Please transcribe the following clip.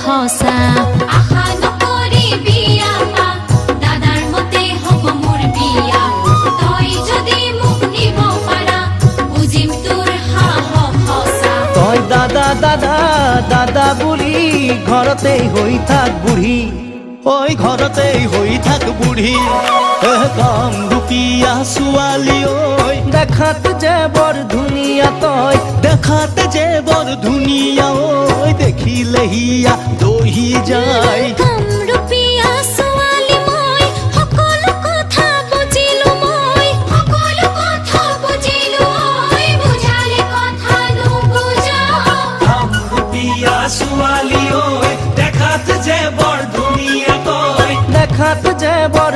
খসা। দাদা দাদা দাদা বুড়ি ঘরতেই হই থাক বুড়ি। ওই ঘরতেই হই থাক বুড়ি। কম রুপিয়া ছোৱালী ঐ দেখাত যে বৰ ধুনীয়া। খাতে যে বর ধুনিয়া ওই দেখি লহিয়া দহি যাই দেখাত যে বর